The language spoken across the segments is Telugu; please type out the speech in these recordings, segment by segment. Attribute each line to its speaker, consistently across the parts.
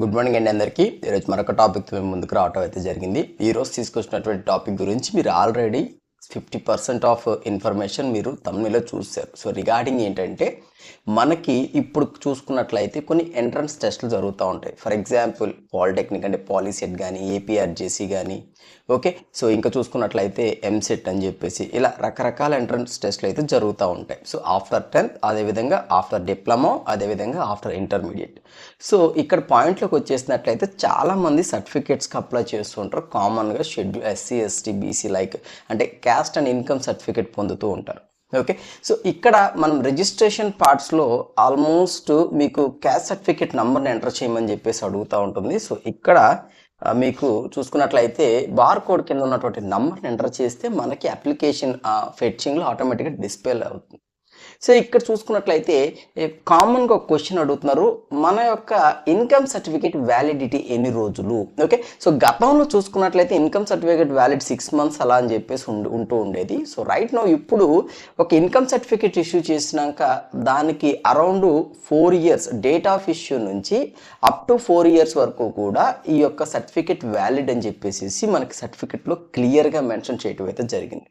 Speaker 1: గుడ్ మార్నింగ్ అండి అందరికీ. ఈరోజు మరొక టాపిక్ మేము ముందుకు రావటం అయితే జరిగింది. ఈరోజు తీసుకొచ్చినటువంటి టాపిక్ గురించి మీరు already fifty percent of information మీరు తమిళలో చూశారు. సో రిగార్డింగ్ ఏంటంటే మనకి ఇప్పుడు చూసుకున్నట్లయితే కొన్ని ఎంట్రన్స్ టెస్ట్లు జరుగుతూ ఉంటాయి. ఫర్ ఎగ్జాంపుల్ పాలిటెక్నిక్ అంటే పాలిసెట్ కానీ ఏపీఆర్జేసీ కానీ ఓకే? సో ఇంకా చూసుకున్నట్లయితే ఎంసెట్ అని చెప్పేసి ఇలా రకరకాల ఎంట్రన్స్ టెస్ట్లు అయితే జరుగుతూ ఉంటాయి. సో ఆఫ్టర్ టెన్త్ అదేవిధంగా ఆఫ్టర్ డిప్లొమా అదేవిధంగా ఆఫ్టర్ ఇంటర్మీడియట్. సో ఇక్కడ పాయింట్లోకి వచ్చేసినట్లయితే చాలామంది సర్టిఫికేట్స్కి అప్లై చేస్తుంటారు. కామన్గా schedule SC ST BC like అంటే క్యాస్ట్ అండ్ ఇన్కమ్ సర్టిఫికేట్ పొందుతూ ఉంటారు. ఓకే? సో ఇక్కడ మనం రిజిస్ట్రేషన్ పార్ట్స్లో ఆల్మోస్ట్ మీకు క్యాస్ట్ సర్టిఫికేట్ నెంబర్ని ఎంటర్ చేయమని చెప్పేసి అడుగుతూ ఉంటుంది. సో ఇక్కడ మీకు చూసుకున్నట్లయితే బార్ కోడ్ కింద ఉన్నటువంటి నంబర్ని ఎంటర్ చేస్తే మనకి అప్లికేషన్ ఫెచ్చింగ్లో ఆటోమేటిక్గా డిస్ప్లే అవుతుంది. సో ఇక్కడ చూసుకున్నట్లయితే కామన్గా ఒక క్వశ్చన్ అడుగుతున్నారు మన యొక్క ఇన్కమ్ సర్టిఫికేట్ వ్యాలిడిటీ ఎన్ని రోజులు? ఓకే? సో గతంలో చూసుకున్నట్లయితే income certificate valid six months అలా అని చెప్పేసి ఉండి ఉంటూ ఉండేది. సో రైట్ నో ఇప్పుడు ఒక ఇన్కమ్ సర్టిఫికేట్ ఇష్యూ చేసినాక దానికి around four years date of issue నుంచి అప్ టు ఫోర్ ఇయర్స్ వరకు కూడా ఈ యొక్క సర్టిఫికేట్ వ్యాలిడ్ అని చెప్పేసి మనకి సర్టిఫికేట్లో క్లియర్గా మెన్షన్ చేయటం అయితే జరిగింది.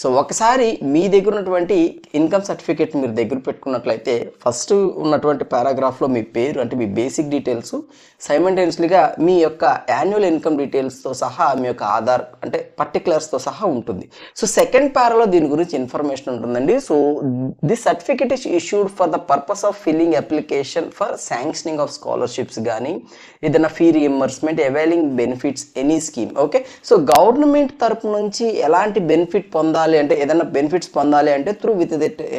Speaker 1: సో ఒకసారి మీ దగ్గర ఉన్నటువంటి ఇన్కమ్ సర్టిఫికేట్ మీరు దగ్గర పెట్టుకున్నట్లయితే ఫస్ట్ ఉన్నటువంటి పారాగ్రాఫ్లో మీ పేరు అంటే మీ బేసిక్ డీటెయిల్స్ సైమంటైన్స్లీగా మీ యొక్క యాన్యువల్ ఇన్కమ్ డీటెయిల్స్తో సహా మీ యొక్క ఆధార్ అంటే పర్టికులర్స్తో సహా ఉంటుంది. సో సెకండ్ పారాలో దీని గురించి ఇన్ఫర్మేషన్ ఉంటుందండి. So this certificate is issued for the purpose of filling application for sanctioning of scholarships కానీ ఏదైనా fee reimbursement availing benefits any scheme okay so government తరపు నుంచి ఎలాంటి బెనిఫిట్ పొందాలి అంటే ఏదైనా బెనిఫిట్స్ పొందాలి అంటే through with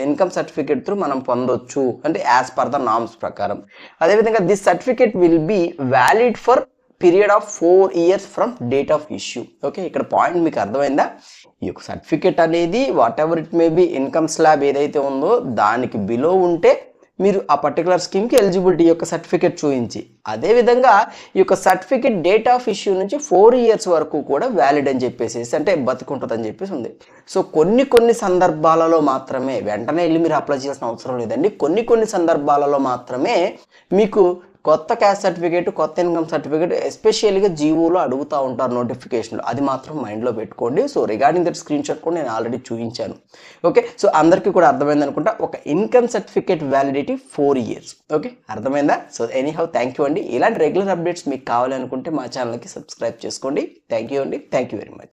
Speaker 1: income income certificate through మనం పొందొచ్చు. అంటే యాజ్ పర్ ద నామ్స్ ప్రకారం. అదేవిధంగా this certificate will be valid for period of four years from date of issue okay ఇక్కడ పాయింట్ మీకు అర్థమైందా? ఈ యొక్క సర్టిఫికేట్ అనేది whatever it may be income slab ఏదైతే ఉందో దానికి బిలో ఉంటే మీరు ఆ పర్టికులర్ స్కీమ్కి ఎలిజిబిలిటీ యొక్క సర్టిఫికేట్ చూపించి అదేవిధంగా ఈ యొక్క సర్టిఫికేట్ డేట్ ఆఫ్ ఇష్యూ నుంచి ఫోర్ ఇయర్స్ వరకు కూడా వ్యాలిడ్ అని చెప్పేసి అంటే బతికుంటుంది అని చెప్పేసి ఉంది. సో కొన్ని కొన్ని సందర్భాలలో మాత్రమే వెంటనే వెళ్ళి మీరు అప్లై చేయాల్సిన అవసరం లేదండి. కొన్ని కొన్ని సందర్భాలలో మాత్రమే మీకు కొత్త క్యాస్ట్ సర్టిఫికేట్ కొత్త ఇన్కమ్ సర్టిఫికేట్ ఎస్పెషల్లీగా జీవోలో అడుగుతూ ఉంటారు నోటిఫికేషన్లు. అది మాత్రం మైండ్లో పెట్టుకోండి. So regarding that screenshot కూడా నేను ఆల్రెడీ చూపించాను. ఓకే? సో అందరికీ కూడా అర్థమైంది అనుకుంటా ఒక income certificate validity four years. Okay? అర్థమైందా? So anyhow thank you అండి. ఇలాంటి రెగ్యులర్ అప్డేట్స్ మీకు కావాలనుకుంటే మా ఛానల్కి సబ్స్క్రైబ్ చేసుకోండి. థ్యాంక్ యూ అండి. Thank you very much.